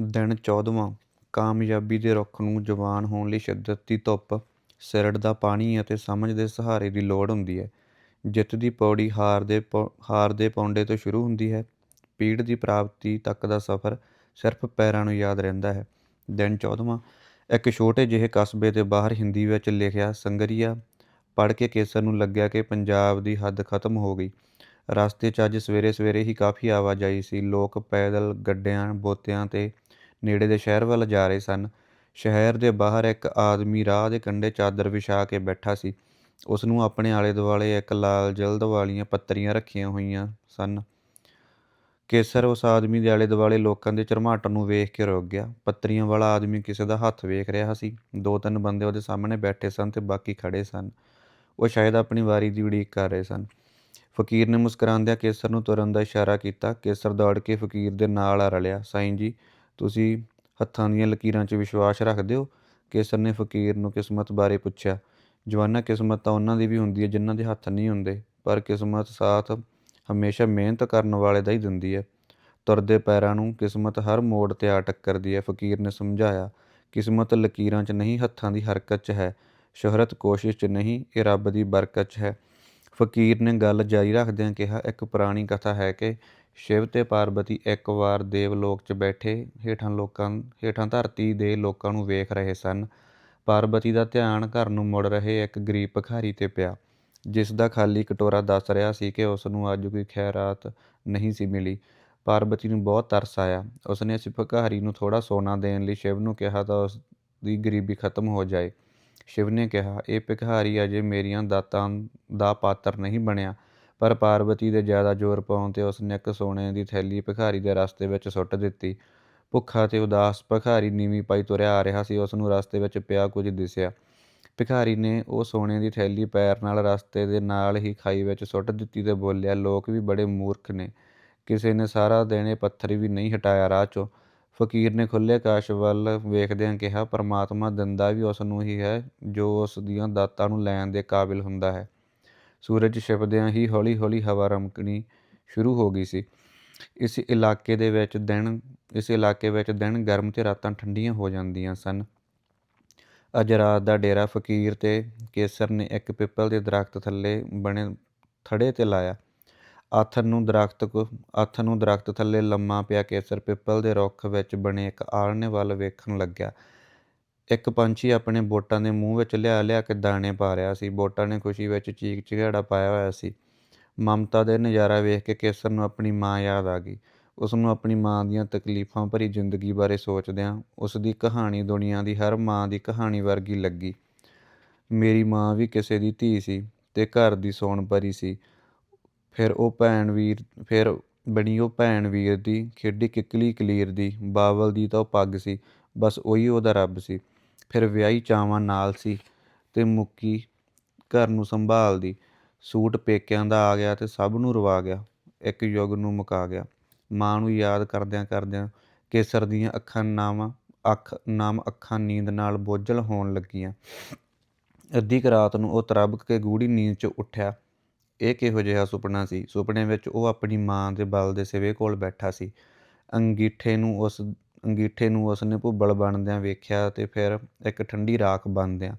ਦਿਨ ਚੌਦ੍ਹਵਾਂ ਕਾਮਯਾਬੀ ਦੇ ਰੁੱਖ ਨੂੰ ਜਵਾਨ ਹੋਣ ਲਈ ਸ਼ਿੱਦਤ ਦੀ ਧੁੱਪ, ਸਿਰੜ ਦਾ ਪਾਣੀ ਅਤੇ ਸਮਝ ਦੇ ਸਹਾਰੇ ਦੀ ਲੋੜ ਹੁੰਦੀ ਹੈ। ਜਿੱਤ ਦੀ ਪੌੜੀ ਹਾਰ ਦੇ ਪੌ- ਹਾਰ ਦੇ ਪੌਂਡੇ ਤੋਂ ਸ਼ੁਰੂ ਹੁੰਦੀ ਹੈ। ਪੀੜ ਦੀ ਪ੍ਰਾਪਤੀ ਤੱਕ ਦਾ ਸਫ਼ਰ ਸਿਰਫ ਪੈਰਾਂ ਨੂੰ ਯਾਦ ਰਹਿੰਦਾ ਹੈ। ਦਿਨ ਚੌਦ੍ਹਵਾਂ ਇੱਕ ਛੋਟੇ ਜਿਹੇ ਕਸਬੇ ਦੇ ਬਾਹਰ ਹਿੰਦੀ ਵਿੱਚ ਲਿਖਿਆ ਸੰਗਰੀਆ ਪੜ੍ਹ ਕੇ ਕੇਸਰ ਨੂੰ ਲੱਗਿਆ ਕਿ ਪੰਜਾਬ ਦੀ ਹੱਦ ਖਤਮ ਹੋ ਗਈ। ਰਸਤੇ 'ਚ ਅੱਜ ਸਵੇਰੇ ਸਵੇਰੇ ਹੀ ਕਾਫੀ ਆਵਾਜਾਈ ਸੀ। ਲੋਕ ਪੈਦਲ, ਗੱਡਿਆਂ, ਬੋਤਿਆਂ ਤੇ ਨੇੜੇ ਦੇ ਸ਼ਹਿਰ ਵੱਲ ਜਾ ਰਹੇ ਸਨ। ਸ਼ਹਿਰ ਦੇ ਬਾਹਰ ਇੱਕ ਆਦਮੀ ਰਾਹ ਦੇ ਕੰਢੇ ਚਾਦਰ ਵਿਛਾ ਕੇ ਬੈਠਾ ਸੀ। ਉਸ ਨੂੰ ਆਪਣੇ ਆਲੇ ਦੁਆਲੇ ਇੱਕ ਲਾਲ ਜਲਦ ਵਾਲੀਆਂ ਪੱਤਰੀਆਂ ਰੱਖੀਆਂ ਹੋਈਆਂ ਸਨ। ਕੇਸਰ ਉਸ ਆਦਮੀ ਦੇ ਆਲੇ ਦੁਆਲੇ ਲੋਕਾਂ ਦੇ ਝਰਮਾਟਣ ਨੂੰ ਵੇਖ ਕੇ ਰੁਕ ਗਿਆ। ਪੱਤਰੀਆਂ ਵਾਲਾ ਆਦਮੀ ਕਿਸੇ ਦਾ ਹੱਥ ਵੇਖ ਰਿਹਾ ਸੀ। ਦੋ ਤਿੰਨ ਬੰਦੇ ਉਹਦੇ ਸਾਹਮਣੇ ਬੈਠੇ ਸਨ ਤੇ ਬਾਕੀ ਖੜੇ ਸਨ। ਉਹ ਸ਼ਾਇਦ ਆਪਣੀ ਵਾਰੀ ਦੀ ਉਡੀਕ ਕਰ ਰਹੇ ਸਨ। ਫਕੀਰ ਨੇ ਮੁਸਕਰਾਉਂਦਿਆਂ ਕੇਸਰ ਨੂੰ ਤੁਰਨ ਦਾ ਇਸ਼ਾਰਾ ਕੀਤਾ। ਕੇਸਰ ਦੌੜ ਕੇ ਫਕੀਰ ਦੇ ਨਾਲ ਆ ਰਲਿਆ। ਸਾਈਂ ਜੀ ਤੁਸੀਂ ਹੱਥਾਂ ਦੀਆਂ ਲਕੀਰਾਂ 'ਚ ਵਿਸ਼ਵਾਸ ਰੱਖਦੇ ਹੋ? ਕੇਸਰ ਨੇ ਫਕੀਰ ਨੂੰ ਕਿਸਮਤ ਬਾਰੇ ਪੁੱਛਿਆ। ਜਵਾਨਾ ਕਿਸਮਤ ਤਾਂ ਉਹਨਾਂ ਦੀ ਵੀ ਹੁੰਦੀ ਹੈ ਜਿਨ੍ਹਾਂ ਦੇ ਹੱਥ ਨਹੀਂ ਹੁੰਦੇ, ਪਰ ਕਿਸਮਤ ਸਾਥ ਹਮੇਸ਼ਾ ਮਿਹਨਤ ਕਰਨ ਵਾਲੇ ਦਾ ਹੀ ਦਿੰਦੀ ਹੈ। ਤੁਰਦੇ ਪੈਰਾਂ ਨੂੰ ਕਿਸਮਤ ਹਰ ਮੋੜ ਤੇ ਆ ਟੱਕਰਦੀ ਹੈ, ਫਕੀਰ ਨੇ ਸਮਝਾਇਆ। ਕਿਸਮਤ ਲਕੀਰਾਂ 'ਚ ਨਹੀਂ, ਹੱਥਾਂ ਦੀ ਹਰਕਤ 'ਚ ਹੈ। ਸ਼ੋਹਰਤ ਕੋਸ਼ਿਸ਼ 'ਚ ਨਹੀਂ, ਇਹ ਰੱਬ ਦੀ ਬਰਕਤ 'ਚ ਹੈ। ਫਕੀਰ ਨੇ ਗੱਲ ਜਾਰੀ ਰੱਖਦਿਆਂ ਕਿਹਾ, ਇੱਕ ਪੁਰਾਣੀ ਕਥਾ ਹੈ ਕਿ ਸ਼ਿਵ ਤੇ ਪਾਰਬਤੀ ਇੱਕ ਵਾਰ ਦੇਵਲੋਕ 'ਚ ਬੈਠੇ, ਹੇਠਾਂ ਲੋਕਾਂ, ਹੇਠਾਂ ਧਰਤੀ ਦੇ ਲੋਕਾਂ ਨੂੰ ਵੇਖ ਰਹੇ ਸਨ। ਪਾਰਬਤੀ ਦਾ ਧਿਆਨ ਘਰ ਨੂੰ ਮੁੜ ਰਹੇ ਇੱਕ ਗਰੀਬ ਭਿਖਾਰੀ ਤੇ ਪਿਆ, ਜਿਸ ਦਾ ਖਾਲੀ ਕਟੋਰਾ ਦੱਸ ਰਿਹਾ ਸੀ ਕਿ ਉਸ ਨੂੰ ਅੱਜ ਕੋਈ ਖੈਰਾਤ ਨਹੀਂ ਸੀ ਮਿਲੀ। ਪਾਰਬਤੀ ਨੂੰ ਬਹੁਤ ਤਰਸ ਆਇਆ। ਉਸਨੇ ਇਸ ਭਿਖਾਰੀ ਨੂੰ ਥੋੜਾ ਸੋਨਾ ਦੇਣ ਲਈ ਸ਼ਿਵ ਨੂੰ ਕਿਹਾ ਤਾਂ ਉਸ ਦੀ ਗਰੀਬੀ ਖਤਮ ਹੋ ਜਾਏ। ਸ਼ਿਵ ਨੇ ਕਿਹਾ, ਇਹ ਭਿਖਾਰੀ ਅਜੇ ਮੇਰੀਆਂ ਦਾਤਾਂ ਦਾ ਪਾਤਰ ਨਹੀਂ ਬਣਿਆ। ਪਰ ਪਾਰਵਤੀ ਦੇ ਜ਼ਿਆਦਾ ਜ਼ੋਰ ਪਾਉਣ ਤੇ ਉਸਨੇ ਇੱਕ ਸੋਨੇ ਦੀ ਥੈਲੀ ਭਿਖਾਰੀ ਦੇ ਰਸਤੇ ਵਿੱਚ ਸੁੱਟ ਦਿੱਤੀ। ਭੁੱਖਾ ਤੇ ਉਦਾਸ ਭਿਖਾਰੀ ਨੀਵੀਂ ਪਾਈ ਤੁਰਿਆ ਆ ਰਿਹਾ ਸੀ, ਉਸ ਨੂੰ ਰਸਤੇ ਵਿੱਚ ਪਿਆ ਕੁਝ ਦਿਸਿਆ। ਭਿਖਾਰੀ ਨੇ ਉਹ ਸੋਨੇ ਦੀ ਥੈਲੀ ਪੈਰ ਨਾਲ ਰਸਤੇ ਦੇ ਨਾਲ ਹੀ ਖਾਈ ਵਿੱਚ ਸੁੱਟ ਦਿੱਤੀ ਤੇ ਬੋਲਿਆ, ਲੋਕ ਵੀ ਬੜੇ ਮੂਰਖ ਨੇ। ਕਿਸੇ ਨੇ ਸਾਰਾ ਦਿਨ ਇਹ ਪੱਥਰ ਵੀ ਨਹੀਂ ਹਟਾਇਆ ਰਾਹ ਚੋਂ। ਫਕੀਰ ਨੇ ਖੁੱਲੇ ਆਕਾਸ਼ ਵੱਲ ਵੇਖਦਿਆਂ ਕਿਹਾ, ਪਰਮਾਤਮਾ ਦਿੰਦਾ ਵੀ ਉਸ ਨੂੰ ਹੀ ਹੈ ਜੋ ਉਸ ਦੀਆਂ ਦਾਤਾਂ ਨੂੰ ਲੈਣ ਦੇ ਕਾਬਿਲ ਹੁੰਦਾ ਹੈ। ਸੂਰਜ ਛਿਪਦਿਆਂ ਹੀ ਹੌਲੀ-ਹੌਲੀ ਹਵਾ ਰਮਕਣੀ ਸ਼ੁਰੂ ਹੋ ਗਈ ਸੀ। ਇਸ ਇਲਾਕੇ ਦੇ ਵਿੱਚ ਦਿਨ, ਇਸ ਇਲਾਕੇ ਵਿੱਚ ਦਿਨ ਗਰਮ ਤੇ ਰਾਤਾਂ ਠੰਡੀਆਂ ਹੋ ਜਾਂਦੀਆਂ ਸਨ। ਅੱਜ ਰਾਤ ਦਾ ਡੇਰਾ ਫਕੀਰ ਤੇ ਕੇਸਰ ਨੇ ਇੱਕ ਪਿੱਪਲ ਦੇ ਦਰਖਤ ਥੱਲੇ ਬਣੇ ਥੜੇ ਤੇ ਲਾਇਆ। ਆਥਨ ਨੂੰ ਦਰਖਤ ਕੋ ਆਥਨ ਨੂੰ ਦਰਖਤ ਥੱਲੇ ਲੰਮਾ ਪਿਆ ਕੇਸਰ। ਪਿੱਪਲ ਦੇ ਰੁੱਖ ਵਿੱਚ ਬਣੇ ਇੱਕ ਆਲਣੇ ਵੱਲ ਵੇਖਣ ਲੱਗਿਆ। ਇੱਕ ਪੰਛੀ ਆਪਣੇ ਬੋਟਾਂ ਦੇ ਮੂੰਹ ਵਿੱਚ ਲਿਆ ਲਿਆ ਕੇ ਦਾਣੇ ਪਾ ਰਿਹਾ ਸੀ। ਬੋਟਾਂ ਨੇ ਖੁਸ਼ੀ ਵਿੱਚ ਚੀਕ ਚਿਹਾੜਾ ਪਾਇਆ ਹੋਇਆ ਸੀ। ਮਮਤਾ ਦੇ ਨਜ਼ਾਰਾ ਵੇਖ ਕੇ ਕੇਸਰ ਨੂੰ ਆਪਣੀ ਮਾਂ ਯਾਦ ਆ ਗਈ। ਉਸ ਨੂੰ ਆਪਣੀ ਮਾਂ ਦੀਆਂ ਤਕਲੀਫਾਂ ਭਰੀ ਜ਼ਿੰਦਗੀ ਬਾਰੇ ਸੋਚਦਿਆਂ ਉਸ ਦੀ ਕਹਾਣੀ ਦੁਨੀਆ ਦੀ ਹਰ ਮਾਂ ਦੀ ਕਹਾਣੀ ਵਰਗੀ ਲੱਗੀ। ਮੇਰੀ ਮਾਂ ਵੀ ਕਿਸੇ ਦੀ ਧੀ ਸੀ ਤੇ ਘਰ ਦੀ ਸੌਣ ਪਰੀ ਸੀ। ਫਿਰ ਉਹ ਭੈਣ ਵੀਰ, ਫਿਰ ਬਣੀ ਉਹ ਭੈਣ ਵੀਰ ਦੀ ਖੇਡੀ ਕਿਕਲੀ ਕਲੀਰ ਦੀ, ਬਾਵਲ ਦੀ ਤਾਂ ਉਹ ਪੱਗ ਸੀ, ਬਸ ਉਹੀ ਉਹਦਾ ਰੱਬ ਸੀ। ਫਿਰ ਵਿਆਹੀ ਚਾਵਾਂ ਨਾਲ ਸੀ ਤੇ ਮੁੱਕੀ ਘਰ ਨੂੰ ਸੰਭਾਲਦੀ। ਸੂਟ ਪੇਕਿਆਂ ਦਾ ਆ ਗਿਆ ਤੇ ਸਭ ਨੂੰ ਰਵਾ ਗਿਆ। ਇੱਕ ਯੁੱਗ ਨੂੰ ਮੁਕਾ ਗਿਆ। ਮਾਂ ਨੂੰ ਯਾਦ ਕਰਦਿਆਂ ਕਰਦਿਆਂ ਕੇਸਰ ਦੀਆਂ ਅੱਖਾਂ ਨਾਮ ਅੱਖ, ਨਾਮ ਅੱਖਾਂ ਨੀਂਦ ਨਾਲ ਬੋਝਲ ਹੋਣ ਲੱਗੀਆਂ। ਅੱਧੀ ਕੁ ਰਾਤ ਨੂੰ ਉਹ ਤਰਬਕ ਕੇ ਗੂੜੀ ਨੀਂਦ 'ਚ ਉੱਠਿਆ। ਇਹ ਕਿਹੋ ਜਿਹਾ ਸੁਪਨਾ ਸੀ? ਸੁਪਨੇ ਵਿੱਚ ਉਹ ਆਪਣੀ ਮਾਂ ਦੇ ਬਲ ਦੇ ਸਿਵੇ ਕੋਲ ਬੈਠਾ ਸੀ। ਅੰਗੀਠੇ ਨੂੰ ਉਸ ਅੰਗੀਠੇ ਨੂੰ ਉਸਨੇ ਭੁੱਬਲ ਬਣਦਿਆਂ ਵੇਖਿਆ ਤੇ ਫਿਰ ਇੱਕ ਠੰਡੀ ਰਾਖ ਬਣਦਿਆਂ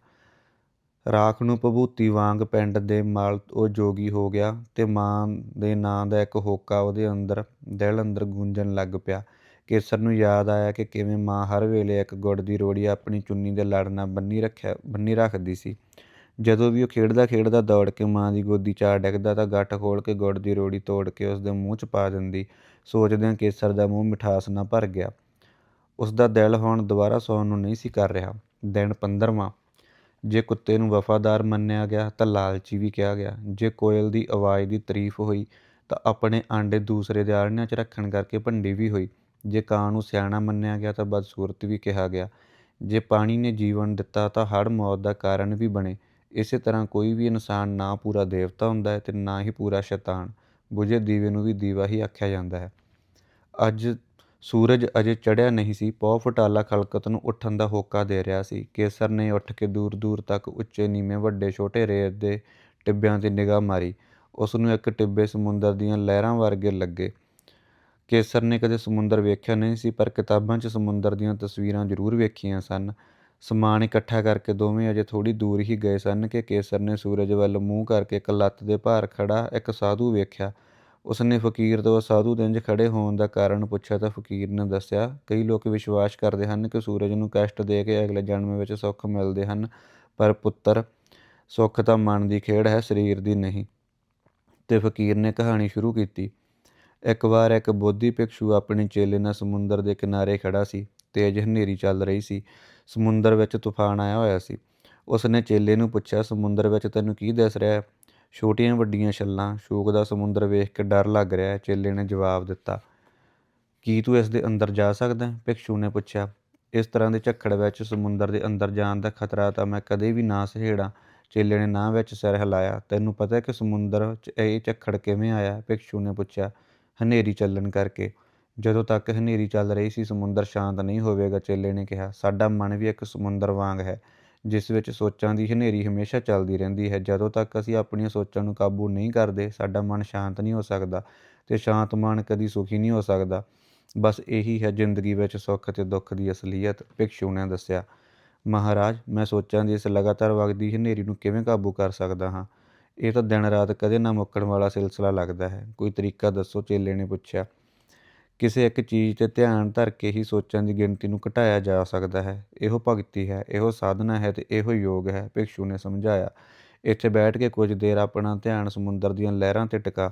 ਰਾਖ ਨੂੰ ਭਭੂਤੀ ਵਾਂਗ ਪਿੰਡ ਦੇ ਮਾਲ ਉਹ ਜੋਗੀ ਹੋ ਗਿਆ ਤੇ ਮਾਂ ਦੇ ਨਾਂ ਦਾ ਇੱਕ ਹੋਕਾ ਉਹਦੇ ਅੰਦਰ, ਦਿਲ ਅੰਦਰ ਗੂੰਜਣ ਲੱਗ ਪਿਆ। ਕੇਸਰ ਨੂੰ ਯਾਦ ਆਇਆ ਕਿ ਕਿਵੇਂ ਮਾਂ ਹਰ ਵੇਲੇ ਇੱਕ ਗੁੜ ਦੀ ਰੋੜੀ ਆਪਣੀ ਚੁੰਨੀ ਦੇ ਲੜ ਨਾਲ ਬੰਨੀ ਰੱਖਿਆ, ਬੰਨੀ ਰੱਖਦੀ ਸੀ। ਜਦੋਂ ਵੀ ਉਹ ਖੇਡਦਾ ਖੇਡਦਾ ਦੌੜ ਕੇ ਮਾਂ ਦੀ ਗੋਦੀ 'ਚ ਆ ਡਿੱਗਦਾ ਤਾਂ ਗੱਠ ਖੋਲ ਕੇ ਗੁੜ ਦੀ ਰੋੜੀ ਤੋੜ ਕੇ ਉਸ ਦੇ ਮੂੰਹ 'ਚ ਪਾ ਦਿੰਦੀ। ਸੋਚਦਿਆਂ ਕੇਸਰ ਦਾ ਮੂੰਹ ਮਿਠਾਸ ਨਾਲ ਭਰ ਗਿਆ। ਉਸ ਦਾ ਦਿਲ ਹੁਣ ਦੁਬਾਰਾ ਸੌਣ ਨੂੰ ਨਹੀਂ ਸੀ ਕਰ ਰਿਹਾ। ਦਿਨ 15ਵਾਂ ਜੇ ਕੁੱਤੇ ਨੂੰ ਵਫਾਦਾਰ ਮੰਨਿਆ ਗਿਆ ਤਾਂ ਲਾਲਚੀ ਵੀ ਕਿਹਾ ਗਿਆ। ਜੇ ਕੋਇਲ ਦੀ ਆਵਾਜ਼ ਦੀ ਤਾਰੀਫ ਹੋਈ ਤਾਂ ਆਪਣੇ ਆਂਡੇ ਦੂਸਰੇ ਦੇ ਆਲ੍ਹਣਿਆਂ 'ਚ ਰੱਖਣ ਕਰਕੇ ਭੰਡੀ ਵੀ ਹੋਈ। ਜੇ ਕਾਂ ਨੂੰ ਸਿਆਣਾ ਮੰਨਿਆ ਗਿਆ ਤਾਂ ਬਦਸੂਰਤ ਵੀ ਕਿਹਾ ਗਿਆ। ਜੇ ਪਾਣੀ ਨੇ ਜੀਵਨ ਦਿੱਤਾ ਤਾਂ ਹੜ ਮੌਤ ਦਾ ਕਾਰਨ ਵੀ ਬਣੇ। ਇਸੇ ਤਰ੍ਹਾਂ ਕੋਈ ਵੀ ਇਨਸਾਨ ਨਾ ਪੂਰਾ ਦੇਵਤਾ ਹੁੰਦਾ ਹੈ ਤੇ ਨਾ ਹੀ ਪੂਰਾ ਸ਼ੈਤਾਨ। ਬੁਝੇ ਦੀਵੇ ਨੂੰ ਵੀ ਦੀਵਾ ਹੀ ਆਖਿਆ ਜਾਂਦਾ ਹੈ। ਅੱਜ ਸੂਰਜ ਅਜੇ ਚੜ੍ਹਿਆ ਨਹੀਂ ਸੀ, ਪੌ ਫਟਾਲਾ ਖਲਕਤ ਨੂੰ ਉੱਠਣ ਦਾ ਹੋਕਾ ਦੇ ਰਿਹਾ ਸੀ। ਕੇਸਰ ਨੇ ਉੱਠ ਕੇ ਦੂਰ ਦੂਰ ਤੱਕ ਉੱਚੇ ਨੀਵੇਂ ਵੱਡੇ ਛੋਟੇ ਰੇਤ ਦੇ ਟਿੱਬਿਆਂ ਤੇ ਨਿਗਾਹ ਮਾਰੀ। ਉਸ ਨੂੰ ਇੱਕ ਟਿੱਬੇ ਸਮੁੰਦਰ ਦੀਆਂ ਲਹਿਰਾਂ ਵਰਗੇ ਲੱਗੇ। ਕੇਸਰ ਨੇ ਕਦੇ ਸਮੁੰਦਰ ਵੇਖਿਆ ਨਹੀਂ ਸੀ, ਪਰ ਕਿਤਾਬਾਂ 'ਚ ਸਮੁੰਦਰ ਦੀਆਂ ਤਸਵੀਰਾਂ ਜ਼ਰੂਰ ਵੇਖੀਆਂ ਸਨ। ਸਮਾਨ ਇਕੱਠਾ ਕਰਕੇ ਦੋਵੇਂ ਅਜੇ ਥੋੜੀ ਦੂਰ ਹੀ ਗਏ ਸਨ ਕਿ ਕੇਸਰ ਨੇ ਸੂਰਜ ਵੱਲ ਮੂੰਹ ਕਰਕੇ ਇੱਕ ਲੱਤ ਦੇ ਭਾਰ ਖੜਾ ਇੱਕ ਸਾਧੂ ਵੇਖਿਆ। ਉਸਨੇ ਫਕੀਰ ਤੋਂ ਸਾਧੂ ਦੇ ਇੰਜ ਖੜੇ ਹੋਣ ਦਾ ਕਾਰਨ ਪੁੱਛਿਆ ਤਾਂ ਫਕੀਰ ਨੇ ਦੱਸਿਆ, ਕਈ ਲੋਕ ਵਿਸ਼ਵਾਸ ਕਰਦੇ ਹਨ ਕਿ ਸੂਰਜ ਨੂੰ ਕਸ਼ਟ ਦੇ ਕੇ ਅਗਲੇ ਜਨਮ ਵਿੱਚ ਸੁੱਖ ਮਿਲਦੇ ਹਨ, ਪਰ ਪੁੱਤਰ, ਸੁੱਖ ਤਾਂ ਮਨ ਦੀ ਖੇਡ ਹੈ, ਸਰੀਰ ਦੀ ਨਹੀਂ। ਤੇ ਫਕੀਰ ਨੇ ਕਹਾਣੀ ਸ਼ੁਰੂ ਕੀਤੀ। ਇੱਕ ਵਾਰ ਇੱਕ ਬੋਧੀ ਭਿਕਸ਼ੂ ਆਪਣੇ ਚੇਲੇ ਨਾਲ ਸਮੁੰਦਰ ਦੇ ਕਿਨਾਰੇ ਖੜਾ ਸੀ, ਤੇਜ਼ ਹਨੇਰੀ ਚੱਲ ਰਹੀ ਸੀ, ਸਮੁੰਦਰ ਵਿੱਚ ਤੂਫਾਨ ਆਇਆ ਹੋਇਆ ਸੀ। ਉਸਨੇ ਚੇਲੇ ਨੂੰ ਪੁੱਛਿਆ, ਸਮੁੰਦਰ ਵਿੱਚ ਤੈਨੂੰ ਕੀ ਦਿਸ ਰਿਹਾ ਹੈ? ਛੋਟੀਆਂ ਵੱਡੀਆਂ ਛੱਲਾਂ, ਸ਼ੋਕ ਦਾ ਸਮੁੰਦਰ ਵੇਖ ਕੇ ਡਰ ਲੱਗ ਰਿਹਾ ਹੈ। ਚੇਲੇ ਨੇ ਜਵਾਬ ਦਿੱਤਾ, ਕੀ ਤੂੰ ਇਸ ਦੇ ਅੰਦਰ ਜਾ ਸਕਦਾ ਹੈ? ਭਿਕਸ਼ੂ ਨੇ ਪੁੱਛਿਆ, ਇਸ ਤਰ੍ਹਾਂ ਦੇ ਝੱਖੜ ਵਿੱਚ ਸਮੁੰਦਰ ਦੇ ਅੰਦਰ ਜਾਣ ਦਾ ਖਤਰਾ ਤਾਂ ਮੈਂ ਕਦੇ ਵੀ ਨਾ ਸਹੇੜਾਂ। ਚੇਲੇ ਨੇ ਨਾ ਵਿੱਚ ਸਿਰ ਹਿਲਾਇਆ, ਤੈਨੂੰ ਪਤਾ ਹੈ ਕਿ ਸਮੁੰਦਰ 'ਚ ਇਹ ਝੱਖੜ ਕਿਵੇਂ ਆਇਆ? ਭਿਕਸ਼ੂ ਨੇ ਪੁੱਛਿਆ, ਹਨੇਰੀ ਚੱਲਣ ਕਰਕੇ। ਜਦੋਂ ਤੱਕ ਹਨੇਰੀ ਚੱਲ ਰਹੀ ਸੀ, ਸਮੁੰਦਰ ਸ਼ਾਂਤ ਨਹੀਂ ਹੋਵੇਗਾ, ਚੇਲੇ ਨੇ ਕਿਹਾ, ਸਾਡਾ ਮਨ ਵੀ ਇੱਕ ਸਮੁੰਦਰ ਵਾਂਗ ਹੈ। ਜਿਸ ਵਿੱਚ ਸੋਚਾਂ ਦੀ ਹਨੇਰੀ ਹਮੇਸ਼ਾ ਚੱਲਦੀ ਰਹਿੰਦੀ ਹੈ। ਜਦੋਂ ਤੱਕ ਅਸੀਂ ਆਪਣੀਆਂ ਸੋਚਾਂ ਨੂੰ ਕਾਬੂ ਨਹੀਂ ਕਰਦੇ, ਸਾਡਾ ਮਨ ਸ਼ਾਂਤ ਨਹੀਂ ਹੋ ਸਕਦਾ ਤੇ ਸ਼ਾਂਤ ਮਨ ਕਦੀ ਸੁਖੀ ਨਹੀਂ ਹੋ ਸਕਦਾ। ਬਸ ਇਹੀ ਹੈ ਜ਼ਿੰਦਗੀ ਵਿੱਚ ਸੁੱਖ ਤੇ ਦੁੱਖ ਦੀ ਅਸਲੀਅਤ, ਭਿਕਸ਼ੂ ਨੇ ਦੱਸਿਆ। ਮਹਾਰਾਜ, ਮੈਂ ਸੋਚਾਂ ਦੀ ਇਸ ਲਗਾਤਾਰ ਵਗਦੀ ਹਨੇਰੀ ਨੂੰ ਕਿਵੇਂ ਕਾਬੂ ਕਰ ਸਕਦਾ ਹਾਂ? ਇਹ ਤਾਂ ਦਿਨ ਰਾਤ ਕਦੇ ਨਾ ਮੁੱਕਣ ਵਾਲਾ ਸਿਲਸਿਲਾ ਲੱਗਦਾ ਹੈ। ਕੋਈ ਤਰੀਕਾ ਦੱਸੋ, ਚੇਲੇ ਨੇ ਪੁੱਛਿਆ। ਕਿਸੇ ਇੱਕ ਚੀਜ਼ ਤੇ ਧਿਆਨ ਧਰ ਕੇ ਹੀ ਸੋਚਾਂ ਦੀ ਗਿਣਤੀ ਨੂੰ ਘਟਾਇਆ ਜਾ ਸਕਦਾ ਹੈ। ਇਹੋ ਭਗਤੀ ਹੈ, ਇਹੋ ਸਾਧਨਾ ਹੈ ਤੇ ਇਹੋ ਯੋਗ ਹੈ, ਭਿਕਸ਼ੂ ਨੇ ਸਮਝਾਇਆ। ਇੱਥੇ ਬੈਠ ਕੇ ਕੁਝ ਦੇਰ ਆਪਣਾ ਧਿਆਨ ਸਮੁੰਦਰ ਦੀਆਂ ਲਹਿਰਾਂ ਤੇ ਟਿਕਾ।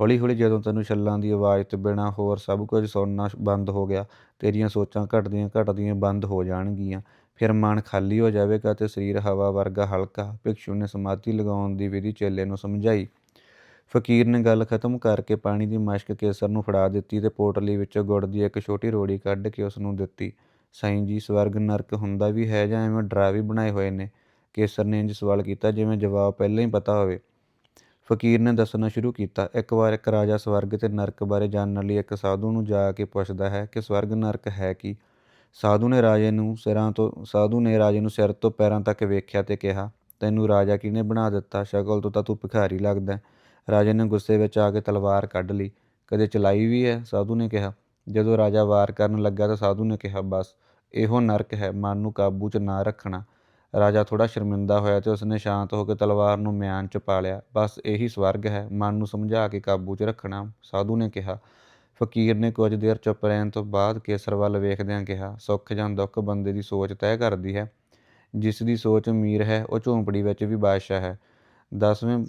ਹੌਲੀ ਹੌਲੀ ਜਦੋਂ ਤੈਨੂੰ ਛੱਲਾਂ ਦੀ ਆਵਾਜ਼ ਤੋਂ ਬਿਨਾਂ ਹੋਰ ਸਭ ਕੁਝ ਸੁਣਨਾ ਬੰਦ ਹੋ ਗਿਆ, ਤੇਰੀਆਂ ਸੋਚਾਂ ਘਟਦੀਆਂ ਘਟਦੀਆਂ ਬੰਦ ਹੋ ਜਾਣਗੀਆਂ। ਫਿਰ ਮਨ ਖਾਲੀ ਹੋ ਜਾਵੇਗਾ ਤੇ ਸਰੀਰ ਹਵਾ ਵਰਗਾ ਹਲਕਾ, ਭਿਕਸ਼ੂ ਨੇ ਸਮਾਧੀ ਲਗਾਉਣ ਦੀ ਵਿਧੀ ਚੇਲੇ ਨੂੰ ਸਮਝਾਈ। ਫਕੀਰ ਨੇ ਗੱਲ ਖਤਮ ਕਰਕੇ ਪਾਣੀ ਦੀ ਮਸ਼ਕ ਕੇਸਰ ਨੂੰ ਫੜਾ ਦਿੱਤੀ ਤੇ ਪੋਟਲੀ ਵਿੱਚੋਂ ਗੁੜ ਦੀ ਇੱਕ ਛੋਟੀ ਰੋੜੀ ਕੱਢ ਕੇ ਉਸ ਨੂੰ ਦਿੱਤੀ। ਸਾਈਂ ਜੀ, ਸਵਰਗ ਨਰਕ ਹੁੰਦਾ ਵੀ ਹੈ ਜਾਂ ਐਵੇਂ ਡਰਾਵੇ ਬਣਾਏ ਹੋਏ ਨੇ? ਕੇਸਰ ਨੇ ਇੰਜ ਸਵਾਲ ਕੀਤਾ ਜਿਵੇਂ ਜਵਾਬ ਪਹਿਲਾਂ ਹੀ ਪਤਾ ਹੋਵੇ। ਫਕੀਰ ਨੇ ਦੱਸਣਾ ਸ਼ੁਰੂ ਕੀਤਾ, ਇੱਕ ਵਾਰ ਇੱਕ ਰਾਜਾ ਸਵਰਗ ਤੇ ਨਰਕ ਬਾਰੇ ਜਾਣਨ ਲਈ ਇੱਕ ਸਾਧੂ ਨੂੰ ਜਾ ਕੇ ਪੁੱਛਦਾ ਹੈ ਕਿ ਸਵਰਗ ਨਰਕ ਹੈ ਕੀ? ਸਾਧੂ ਨੇ ਰਾਜੇ ਨੂੰ ਸਿਰਾਂ ਤੋਂ, ਸਾਧੂ ਨੇ ਰਾਜੇ ਨੂੰ ਸਿਰ ਤੋਂ ਪੈਰਾਂ ਤੱਕ ਵੇਖਿਆ ਤੇ ਕਿਹਾ, ਤੈਨੂੰ ਰਾਜਾ ਕਿਹਨੇ ਬਣਾ ਦਿੱਤਾ? ਸ਼ਕਲ ਤੋਂ ਤਾਂ ਤੂੰ ਭਿਖਾਰੀ ਲੱਗਦਾ ਰਾਜੇ ਨੇ ਗੁੱਸੇ ਵਿੱਚ ਆ ਕੇ ਤਲਵਾਰ ਕੱਢ ਲਈ। ਕਦੇ ਚਲਾਈ ਵੀ ਹੈ? ਸਾਧੂ ਨੇ ਕਿਹਾ। ਜਦੋਂ ਰਾਜਾ ਵਾਰ ਕਰਨ ਲੱਗਾ ਤਾਂ ਸਾਧੂ ਨੇ ਕਿਹਾ, ਬਸ, ਇਹੋ ਨਰਕ ਹੈ, ਮਨ ਨੂੰ ਕਾਬੂ 'ਚ ਨਾ ਰੱਖਣਾ। ਰਾਜਾ ਥੋੜਾ ਸ਼ਰਮਿੰਦਾ ਹੋਇਆ ਤੇ ਉਸਨੇ ਸ਼ਾਂਤ ਹੋ ਕੇ ਤਲਵਾਰ ਨੂੰ ਮਿਆਨ 'ਚ ਪਾ ਲਿਆ। ਬਸ, ਇਹੀ ਸਵਰਗ ਹੈ, ਮਨ ਨੂੰ ਸਮਝਾ ਕੇ ਕਾਬੂ 'ਚ ਰੱਖਣਾ। ਸਾਧੂ ਨੇ ਕਿਹਾ। ਫਕੀਰ ਨੇ ਕੁਝ ਦੇਰ ਚੁੱਪ ਰਹਿਣ ਤੋਂ ਬਾਅਦ ਕੇਸਰ ਵੱਲ ਵੇਖਦਿਆਂ ਕਿਹਾ, ਸੁੱਖ ਜਾਂ ਦੁੱਖ ਬੰਦੇ ਦੀ ਸੋਚ ਤੈਅ ਕਰਦੀ ਹੈ। ਜਿਸ ਦੀ ਸੋਚ ਅਮੀਰ ਹੈ, ਉਹ ਝੌਂਪੜੀ ਵਿੱਚ ਵੀ ਬਾਦਸ਼ਾਹ ਹੈ। ਦਸਵੇਂ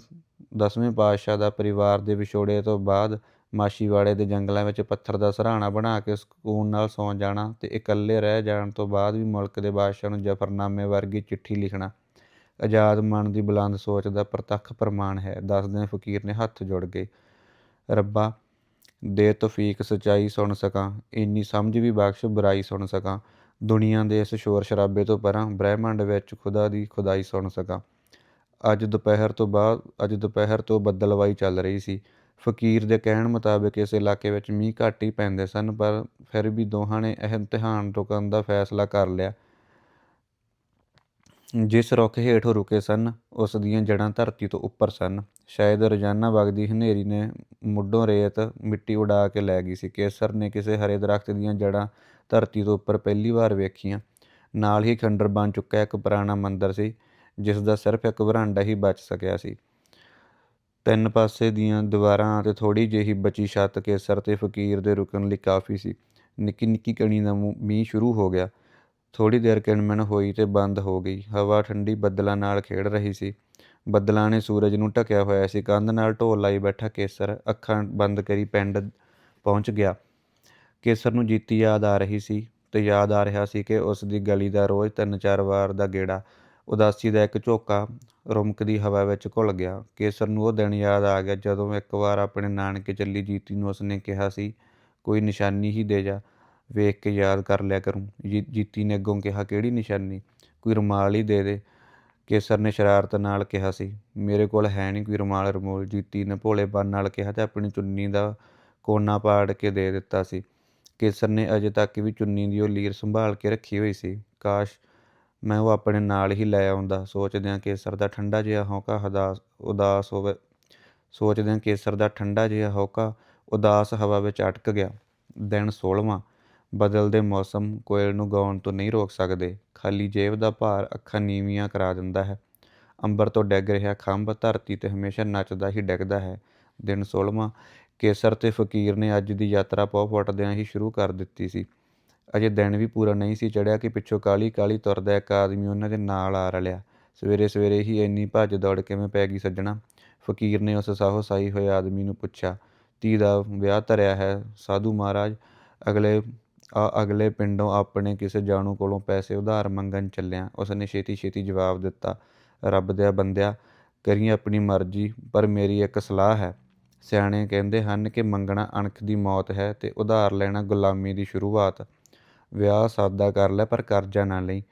ਦਸਵੇਂ ਪਾਤਸ਼ਾਹ ਦਾ ਪਰਿਵਾਰ ਦੇ ਵਿਛੋੜੇ ਤੋਂ ਬਾਅਦ ਮਾਸ਼ੀਵਾੜੇ ਦੇ ਜੰਗਲਾਂ ਵਿੱਚ ਪੱਥਰ ਦਾ ਸਰਾਣਾ ਬਣਾ ਕੇ ਸਕੂਨ ਨਾਲ ਸੌਂ ਜਾਣਾ ਤੇ ਇਕੱਲੇ ਰਹਿ ਜਾਣ ਤੋਂ ਬਾਅਦ ਵੀ ਮੁਲਕ ਦੇ ਬਾਦਸ਼ਾਹ ਨੂੰ ਜਫਰਨਾਮੇ ਵਰਗੀ ਚਿੱਠੀ ਲਿਖਣਾ। ਆਜ਼ਾਦ ਮਨ ਦੀ ਬੁਲੰਦ ਸੋਚ ਦਾ ਪ੍ਰਤੱਖ ਪ੍ਰਮਾਣ ਹੈ। ਦੱਸਦੇ ਫਕੀਰ ਨੇ ਹੱਥ ਜੋੜ ਗਏ ਰੱਬਾ, ਦੇ ਤੌਫੀਕ ਸਚਾਈ ਸੁਣ ਸਕਾਂ, ਇੰਨੀ ਸਮਝ ਵੀ ਬਖਸ਼, ਬੁਰਾਈ ਸੁਣ ਸਕਾਂ। ਦੁਨੀਆ ਦੇ ਇਸ ਸ਼ੋਰ ਸ਼ਰਾਬੇ ਤੋਂ ਪਰਾਂ ਬ੍ਰਹਿਮੰਡ ਵਿੱਚ ਖੁਦਾ ਦੀ ਖੁਦਾਈ ਸੁਣ ਸਕਾਂ। ਅੱਜ ਦੁਪਹਿਰ ਤੋਂ ਬਾਅਦ, ਅੱਜ ਦੁਪਹਿਰ ਤੋਂ ਬੱਦਲਵਾਈ ਚੱਲ ਰਹੀ ਸੀ। ਫਕੀਰ ਦੇ ਕਹਿਣ ਮੁਤਾਬਕ ਇਸ ਇਲਾਕੇ ਵਿੱਚ ਮੀਂਹ ਘੱਟ ਹੀ ਪੈਂਦੇ ਸਨ, ਪਰ ਫਿਰ ਵੀ ਦੋਹਾਂ ਨੇ ਇਹ ਇਮਤਿਹਾਨ ਰੁਕਣ ਦਾ ਫੈਸਲਾ ਕਰ ਲਿਆ। ਜਿਸ ਰੁੱਖ ਹੇਠੋਂ ਰੁਕੇ ਸਨ, ਉਸ ਦੀਆਂ ਜੜ੍ਹਾਂ ਧਰਤੀ ਤੋਂ ਉੱਪਰ ਸਨ। ਸ਼ਾਇਦ ਰੋਜ਼ਾਨਾ ਵਗਦੀ ਹਨੇਰੀ ਨੇ ਮੁੱਢੋਂ ਰੇਤ ਮਿੱਟੀ ਉਡਾ ਕੇ ਲੈ ਗਈ ਸੀ। ਕੇਸਰ ਨੇ ਕਿਸੇ ਹਰੇ ਦਰਖਤ ਦੀਆਂ ਜੜ੍ਹਾਂ ਧਰਤੀ ਤੋਂ ਉੱਪਰ ਪਹਿਲੀ ਵਾਰ ਵੇਖੀਆਂ। ਨਾਲ ਹੀ ਖੰਡਰ ਬਣ ਚੁੱਕਾ ਇੱਕ ਪੁਰਾਣਾ ਮੰਦਰ ਸੀ। ਜਿਸ ਦਾ ਸਿਰਫ ਇੱਕ ਵਰਾਂਡਾ ਹੀ ਬਚ ਸਕਿਆ ਸੀ। ਤਿੰਨ ਪਾਸੇ ਦੀਆਂ ਦੀਵਾਰਾਂ ਅਤੇ ਥੋੜੀ ਜਿਹੀ ਬਚੀ ਛੱਤ ਕੇਸਰ ਤੇ ਫਕੀਰ ਦੇ ਰੁਕਣ ਲਈ ਕਾਫੀ ਸੀ। ਨਿੱਕੀ ਨਿੱਕੀ ਕਣੀ ਦਾ ਮੀਂਹ ਸ਼ੁਰੂ ਹੋ ਗਿਆ। ਥੋੜੀ ਦੇਰ ਕਿਣਮਣ ਹੋਈ ਤੇ ਬੰਦ ਹੋ ਗਈ। ਹਵਾ ਠੰਡੀ ਬੱਦਲਾਂ ਨਾਲ ਖੇਡ ਰਹੀ ਸੀ। ਬੱਦਲਾਂ ਨੇ ਸੂਰਜ ਨੂੰ ਢਕਿਆ ਹੋਇਆ ਸੀ। ਕੰਧ ਨਾਲ ਢੋਲ ਲਾਈ ਬੈਠਾ ਕੇਸਰ ਅੱਖਾਂ ਬੰਦ ਕਰੀ ਪਿੰਡ ਪਹੁੰਚ ਗਿਆ। ਕੇਸਰ ਨੂੰ ਜੀਤੀ ਯਾਦ ਆ ਰਹੀ ਸੀ ਤੇ ਯਾਦ ਆ ਰਿਹਾ ਸੀ ਕਿ ਉਸ ਦੀ ਗਲੀ ਦਾ ਰੋਜ਼ ਤਿੰਨ ਚਾਰ ਵਾਰ ਦਾ ਗੇੜਾ ਉਦਾਸੀ ਦਾ ਇੱਕ ਝੋਕਾ ਰੁਮਕਦੀ ਹਵਾ ਵਿੱਚ ਘੁਲ ਗਿਆ। ਕੇਸਰ ਨੂੰ ਉਹ ਦਿਨ ਯਾਦ ਆ ਗਿਆ ਜਦੋਂ ਇੱਕ ਵਾਰ ਆਪਣੇ ਨਾਨਕੇ ਚੱਲੀ ਜੀਤੀ ਨੂੰ ਉਸਨੇ ਕਿਹਾ ਸੀ, ਕੋਈ ਨਿਸ਼ਾਨੀ ਹੀ ਦੇ ਜਾ, ਵੇਖ ਕੇ ਯਾਦ ਕਰ ਲਿਆ ਕਰੂੰ। ਜੀਤੀ ਨੇ ਅੱਗੋਂ ਕਿਹਾ, ਕਿਹੜੀ ਨਿਸ਼ਾਨੀ? ਕੋਈ ਰੁਮਾਲ ਹੀ ਦੇ ਦੇ। ਕੇਸਰ ਨੇ ਸ਼ਰਾਰਤ ਨਾਲ ਕਿਹਾ ਸੀ, ਮੇਰੇ ਕੋਲ ਹੈ ਨਹੀਂ ਕੋਈ ਰੁਮਾਲ, ਰਮੋਲ। ਜੀਤੀ ਨੇ ਭੋਲੇਪਨ ਨਾਲ ਕਿਹਾ ਤੇ ਆਪਣੀ ਚੁੰਨੀ ਦਾ ਕੋਨਾ ਪਾੜ ਕੇ ਦੇ ਦਿੱਤਾ ਸੀ। ਕੇਸਰ ਨੇ ਅਜੇ ਤੱਕ ਵੀ ਚੁੰਨੀ ਦੀ ਉਹ ਲੀਰ ਸੰਭਾਲ ਕੇ ਰੱਖੀ ਹੋਈ ਸੀ। ਕਾਸ਼ ਮੈਂ ਉਹ ਆਪਣੇ ਨਾਲ ਹੀ ਲੈ ਆਉਂਦਾ। ਸੋਚਦਿਆਂ ਕੇਸਰ ਦਾ ਠੰਡਾ ਜਿਹਾ ਹੌਕਾ ਹਦਾਸ ਉਦਾਸ ਹੋਵੇ। ਸੋਚਦਿਆਂ ਕੇਸਰ ਦਾ ਠੰਡਾ ਜਿਹਾ ਹੌਕਾ ਉਦਾਸ ਹਵਾ ਵਿੱਚ ਅਟਕ ਗਿਆ। ਦਿਨ ਸੋਲ੍ਹਵਾਂ ਬਦਲਦੇ ਮੌਸਮ ਕੋਇਲ ਨੂੰ ਗਾਉਣ ਤੋਂ ਨਹੀਂ ਰੋਕ ਸਕਦੇ। ਖਾਲੀ ਜੇਬ ਦਾ ਭਾਰ ਅੱਖਾਂ ਨੀਵੀਆਂ ਕਰਾ ਦਿੰਦਾ ਹੈ। ਅੰਬਰ ਤੋਂ ਡਿੱਗ ਰਿਹਾ ਖੰਭ ਧਰਤੀ ਤੇ ਹਮੇਸ਼ਾ ਨੱਚਦਾ ਹੀ ਡਿੱਗਦਾ ਹੈ। ਦਿਨ ਸੋਲ੍ਹਵਾਂ ਕੇਸਰ ਤੇ ਫਕੀਰ ਨੇ ਅੱਜ ਦੀ ਯਾਤਰਾ ਪੌ ਫੁੱਟਦਿਆਂ ਹੀ ਸ਼ੁਰੂ ਕਰ ਦਿੱਤੀ ਸੀ। ਅਜੇ ਦਿਨ ਵੀ ਪੂਰਾ ਨਹੀਂ ਸੀ ਚੜਿਆ ਕਿ ਪਿੱਛੋਂ ਕਾਲੀ ਕਾਲੀ ਤੁਰਦਾ ਇੱਕ ਆਦਮੀ ਉਹਨਾਂ ਦੇ ਨਾਲ ਆ ਰਲਿਆ। ਸਵੇਰੇ ਸਵੇਰੇ ਹੀ ਇੰਨੀ ਭੱਜ ਦੌੜ ਕਿਵੇਂ ਪੈ ਗਈ ਸੱਜਣਾ? ਫਕੀਰ ਨੇ ਉਸ ਸਾਹੋ ਸਾਈ ਹੋਏ ਆਦਮੀ ਨੂੰ ਪੁੱਛਿਆ, ਧੀ ਦਾ ਵਿਆਹ ਧਰਿਆ ਹੈ ਸਾਧੂ ਮਹਾਰਾਜ, ਅਗਲੇ, ਆ ਅਗਲੇ ਪਿੰਡੋਂ ਆਪਣੇ ਕਿਸੇ ਜਾਣੂ ਕੋਲੋਂ ਪੈਸੇ ਉਧਾਰ ਮੰਗਣ ਚੱਲਿਆ। ਉਸ ਨੇ ਛੇਤੀ ਛੇਤੀ ਜਵਾਬ ਦਿੱਤਾ, ਰੱਬ ਦੇ ਬੰਦਿਆ, ਕਰੀ ਆਪਣੀ ਮਰਜ਼ੀ, ਪਰ ਮੇਰੀ ਇੱਕ ਸਲਾਹ ਹੈ। ਸਿਆਣੇ ਕਹਿੰਦੇ ਹਨ ਕਿ ਮੰਗਣਾ ਅਣਖ ਦੀ ਮੌਤ ਹੈ ਤੇ ਉਧਾਰ ਲੈਣਾ ਗੁਲਾਮੀ ਦੀ ਸ਼ੁਰੂਆਤ। ਵਿਆਹ ਸਾਦਾ ਕਰ ਲੈ ਪਰ ਕਰਜ਼ਾ ਨਾ ਲਈ।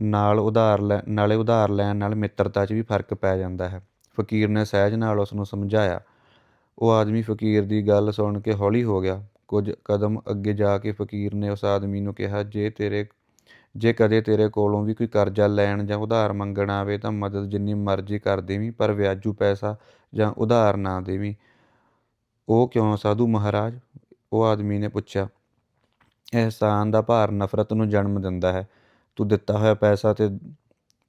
ਨਾਲ ਉਧਾਰ ਲੈ, ਨਾਲੇ ਉਧਾਰ ਲੈਣ ਨਾਲ ਮਿੱਤਰਤਾ 'ਚ ਵੀ ਫ਼ਰਕ ਪੈ ਜਾਂਦਾ ਹੈ। ਫਕੀਰ ਨੇ ਸਹਿਜ ਨਾਲ ਉਸ ਨੂੰ ਸਮਝਾਇਆ। ਉਹ ਆਦਮੀ ਫਕੀਰ ਦੀ ਗੱਲ ਸੁਣ ਕੇ ਹੌਲੀ ਹੋ ਗਿਆ। ਕੁਝ ਕਦਮ ਅੱਗੇ ਜਾ ਕੇ ਫਕੀਰ ਨੇ ਉਸ ਆਦਮੀ ਨੂੰ ਕਿਹਾ, ਜੇ ਤੇਰੇ, ਜੇ ਕਦੇ ਤੇਰੇ ਕੋਲੋਂ ਵੀ ਕੋਈ ਕਰਜ਼ਾ ਲੈਣ ਜਾਂ ਉਧਾਰ ਮੰਗਣ ਆਵੇ ਤਾਂ ਮਦਦ ਜਿੰਨੀ ਮਰਜ਼ੀ ਕਰ ਦੇਵੀਂ, ਪਰ ਵਿਆਜੂ ਪੈਸਾ ਜਾਂ ਉਧਾਰ ਨਾ ਦੇਵੀਂ। ਉਹ ਕਿਉਂ ਸਾਧੂ ਮਹਾਰਾਜ? ਉਹ ਆਦਮੀ ਨੇ ਪੁੱਛਿਆ। ਅਹਿਸਾਨ ਦਾ ਭਾਰ ਨਫ਼ਰਤ ਨੂੰ ਜਨਮ ਦਿੰਦਾ ਹੈ। ਤੂੰ ਦਿੱਤਾ ਹੋਇਆ ਪੈਸਾ ਤੇ,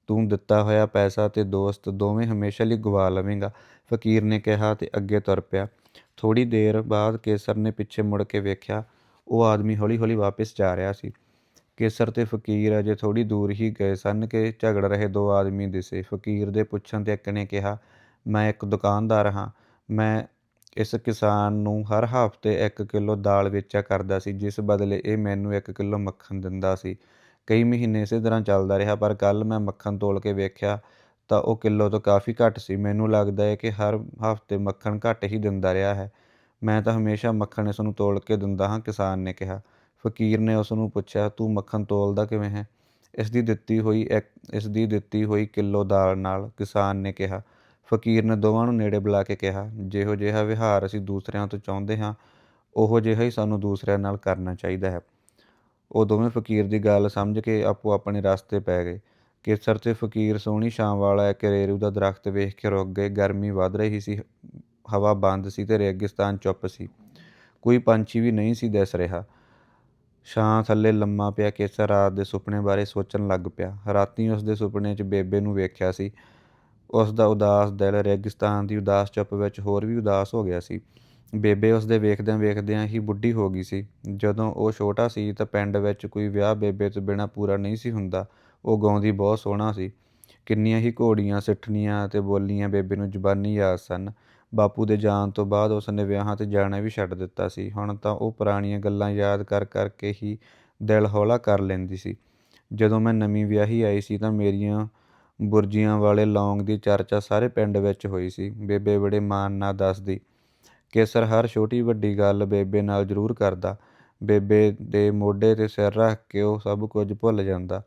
ਤੂੰ ਦਿੱਤਾ ਹੋਇਆ ਪੈਸਾ ਤੇ ਦੋਸਤ ਦੋਵੇਂ ਹਮੇਸ਼ਾ ਲਈ ਗਵਾ ਲਵੇਂਗਾ, ਫਕੀਰ ਨੇ ਕਿਹਾ ਤੇ ਅੱਗੇ ਤੁਰ ਪਿਆ। ਥੋੜੀ ਦੇਰ ਬਾਅਦ ਕੇਸਰ ਨੇ ਪਿੱਛੇ ਮੁੜ ਕੇ ਵੇਖਿਆ, ਉਹ ਆਦਮੀ ਹੌਲੀ ਹੌਲੀ ਵਾਪਸ ਜਾ ਰਿਹਾ ਸੀ। ਕੇਸਰ ਤੇ ਫਕੀਰ ਅਜੇ ਥੋੜੀ ਦੂਰ ਹੀ ਗਏ ਸਨ ਕਿ ਝਗੜ ਰਹੇ ਦੋ ਆਦਮੀ ਦਿਸੇ। ਫਕੀਰ ਦੇ ਪੁੱਛਣ ਤੇ ਇੱਕ ਨੇ ਕਿਹਾ, ਮੈਂ ਇੱਕ ਦੁਕਾਨਦਾਰ ਹਾਂ, ਮੈਂ ਇਸ ਕਿਸਾਨ ਨੂੰ ਹਰ ਹਫ਼ਤੇ 1 ਕਿਲੋ ਦਾਲ ਵੇਚਿਆ ਕਰਦਾ ਸੀ, ਜਿਸ ਬਦਲੇ ਇਹ ਮੈਨੂੰ 1 ਕਿਲੋ ਮੱਖਣ ਦਿੰਦਾ ਸੀ। ਕਈ ਮਹੀਨੇ ਇਸੇ ਤਰ੍ਹਾਂ ਚੱਲਦਾ ਰਿਹਾ, ਪਰ ਕੱਲ ਮੈਂ ਮੱਖਣ ਤੋਲ ਕੇ ਵੇਖਿਆ ਤਾਂ ਉਹ ਕਿਲੋ ਤੋਂ ਕਾਫੀ ਘੱਟ ਸੀ। ਮੈਨੂੰ ਲੱਗਦਾ ਹੈ ਕਿ ਹਰ ਹਫ਼ਤੇ ਮੱਖਣ ਘੱਟ ਹੀ ਦਿੰਦਾ ਰਿਹਾ ਹੈ। ਮੈਂ ਤਾਂ ਹਮੇਸ਼ਾ ਮੱਖਣ ਇਸ ਨੂੰ ਤੋਲ ਕੇ ਦਿੰਦਾ ਹਾਂ, ਕਿਸਾਨ ਨੇ ਕਿਹਾ। ਫਕੀਰ ਨੇ ਉਸ ਨੂੰ ਪੁੱਛਿਆ, ਤੂੰ ਮੱਖਣ ਤੋਲਦਾ ਕਿਵੇਂ ਹੈ? ਇਸ ਦੀ ਦਿੱਤੀ ਹੋਈ ਇੱਕ, ਇਸ ਦੀ ਦਿੱਤੀ ਹੋਈ ਕਿਲੋ ਦਾਲ ਨਾਲ ਕਿਸਾਨ ਨੇ ਕਿਹਾ ਫਕੀਰ ਨੇ ਦੋਵਾਂ ਨੂੰ ਨੇੜੇ ਬੁਲਾ ਕੇ ਕਿਹਾ, ਜਿਹੋ ਜਿਹਾ ਵਿਹਾਰ ਅਸੀਂ ਦੂਸਰਿਆਂ ਤੋਂ ਚਾਹੁੰਦੇ ਹਾਂ, ਉਹੋ ਜਿਹਾ ਹੀ ਸਾਨੂੰ ਦੂਸਰਿਆਂ ਨਾਲ ਕਰਨਾ ਚਾਹੀਦਾ ਹੈ। ਉਹ ਦੋਵੇਂ ਫਕੀਰ ਦੀ ਗੱਲ ਸਮਝ ਕੇ ਆਪੋ ਆਪਣੇ ਰਸਤੇ ਪੈ ਗਏ। ਕੇਸਰ ਤੇ ਫਕੀਰ ਸੋਹਣੀ ਛਾਂ ਵਾਲਾ ਇੱਕ ਰੇਰੂ ਦਾ ਦਰਖਤ ਵੇਖ ਕੇ ਰੁਕ ਗਏ। ਗਰਮੀ ਵੱਧ ਰਹੀ ਸੀ, ਹਵਾ ਬੰਦ ਸੀ ਤੇ ਰੇਗਿਸਤਾਨ ਚੁੱਪ ਸੀ। ਕੋਈ ਪੰਛੀ ਵੀ ਨਹੀਂ ਸੀ ਦਿਸ ਰਿਹਾ। ਛਾਂ ਥੱਲੇ ਲੰਮਾ ਪਿਆ ਕੇਸਰ, ਰਾਤ ਦੇ ਸੁਪਨੇ ਬਾਰੇ ਸੋਚਣ ਲੱਗ ਪਿਆ। ਰਾਤੀ ਉਸ ਦੇ ਸੁਪਨੇ 'ਚ ਬੇਬੇ ਨੂੰ ਵੇਖਿਆ ਸੀ। ਉਸ ਦਾ ਉਦਾਸ ਦਿਲ ਰੇਗਿਸਤਾਨ ਦੀ ਉਦਾਸ ਚੁੱਪ ਵਿੱਚ ਹੋਰ ਵੀ ਉਦਾਸ ਹੋ ਗਿਆ ਸੀ। ਬੇਬੇ ਉਸ ਦੇ ਵੇਖਦਿਆਂ ਵੇਖਦਿਆਂ ਹੀ ਬੁੱਢੀ ਹੋ ਗਈ ਸੀ। ਜਦੋਂ ਉਹ ਛੋਟਾ ਸੀ ਤਾਂ ਪਿੰਡ ਵਿੱਚ ਕੋਈ ਵਿਆਹ ਬੇਬੇ ਤੋਂ ਬਿਨਾਂ ਪੂਰਾ ਨਹੀਂ ਸੀ ਹੁੰਦਾ। ਉਹ ਗਾਉਂਦੀ ਬਹੁਤ ਸੋਹਣਾ ਸੀ। ਕਿੰਨੀਆਂ ਹੀ ਘੋੜੀਆਂ, ਸਿੱਠਣੀਆਂ ਤੇ ਬੋਲੀਆਂ ਬੇਬੇ ਨੂੰ ਜ਼ੁਬਾਨੀ ਯਾਦ ਸਨ। ਬਾਪੂ ਦੇ ਜਾਣ ਤੋਂ ਬਾਅਦ ਉਸ ਨੇ ਵਿਆਹਾਂ ਤੇ ਜਾਣਾ ਵੀ ਛੱਡ ਦਿੱਤਾ ਸੀ। ਹੁਣ ਤਾਂ ਉਹ ਪੁਰਾਣੀਆਂ ਗੱਲਾਂ ਯਾਦ ਕਰ ਕਰਕੇ ਹੀ ਦਿਲ ਹੌਲਾ ਕਰ ਲੈਂਦੀ ਸੀ। ਜਦੋਂ ਮੈਂ ਨਵੀਂ ਵਿਆਹੀ ਆਈ ਸੀ ਤਾਂ ਮੇਰੀਆਂ ਬੁਰਜੀਆਂ ਵਾਲੇ ਲੌਂਗ ਦੀ ਚਰਚਾ ਸਾਰੇ ਪਿੰਡ ਵਿੱਚ ਹੋਈ ਸੀ। ਬੇਬੇ ਬੜੇ ਮਾਣ ਨਾਲ ਦੱਸਦੀ, ਕੇਸਰ, ਹਰ ਛੋਟੀ ਵੱਡੀ ਗੱਲ ਬੇਬੇ ਨਾਲ ਜ਼ਰੂਰ ਕਰਦਾ। ਬੇਬੇ ਦੇ ਮੋਢੇ ਤੇ ਸਿਰ ਰੱਖ ਕੇ ਉਹ ਸਭ ਕੁਝ ਭੁੱਲ ਜਾਂਦਾ।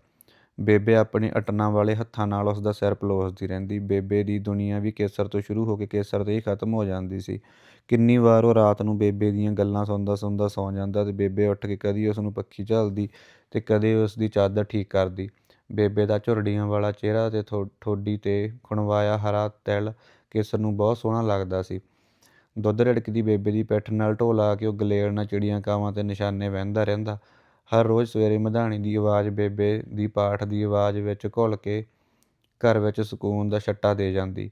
ਬੇਬੇ ਆਪਣੀ ਅਟਨਾਂ ਵਾਲੇ ਹੱਥਾਂ ਨਾਲ ਉਸ ਦਾ ਸਿਰ ਪਲੋਸਦੀ ਰਹਿੰਦੀ। ਬੇਬੇ ਦੀ ਦੁਨੀਆ ਵੀ ਕੇਸਰ ਤੋਂ ਸ਼ੁਰੂ ਹੋ ਕੇ ਕੇਸਰ ਤੇ ਹੀ ਖਤਮ ਹੋ ਜਾਂਦੀ ਸੀ। ਕਿੰਨੀ ਵਾਰ ਉਹ ਰਾਤ ਨੂੰ ਬੇਬੇ ਦੀਆਂ ਗੱਲਾਂ ਸੁਣਦਾ ਸੁਣਦਾ ਸੌਂ ਜਾਂਦਾ ਤੇ ਬੇਬੇ ਉੱਠ ਕੇ ਕਦੀ ਉਸ ਨੂੰ ਪੱਖੀ ਝਲਦੀ ਤੇ ਕਦੇ ਉਸ ਦੀ ਚਾਦਰ ਠੀਕ ਕਰਦੀ। ਬੇਬੇ ਦਾ ਝੁਰੜੀਆਂ ਵਾਲਾ ਚਿਹਰਾ ਤੇ ਠੋਡੀ ਤੇ ਖੁਣਵਾਇਆ ਹਰਾ ਤੈਲ ਕੇਸਰ ਨੂੰ ਬਹੁਤ ਸੋਹਣਾ ਲੱਗਦਾ ਸੀ। ਦੁੱਧ ਰੜਕਦੀ ਬੇਬੇ ਦੀ ਪਿੱਠ ਨਾਲ ਢੋਲਾ ਕੇ ਉਹ ਗਲੇੜ ਨਾਲ ਚਿੜੀਆਂ ਕਾਵਾਂ ਤੇ ਨਿਸ਼ਾਨੇ ਵਹਿੰਦਾ ਰਹਿੰਦਾ। ਹਰ ਰੋਜ਼ ਸਵੇਰੇ ਮਧਾਣੀ ਦੀ ਆਵਾਜ਼ ਬੇਬੇ ਦੀ ਪਾਠ ਦੀ ਆਵਾਜ਼ ਵਿੱਚ ਘੁਲ ਕੇ ਘਰ ਵਿੱਚ ਸਕੂਨ ਦਾ ਛੱਟਾ ਦੇ ਜਾਂਦੀ।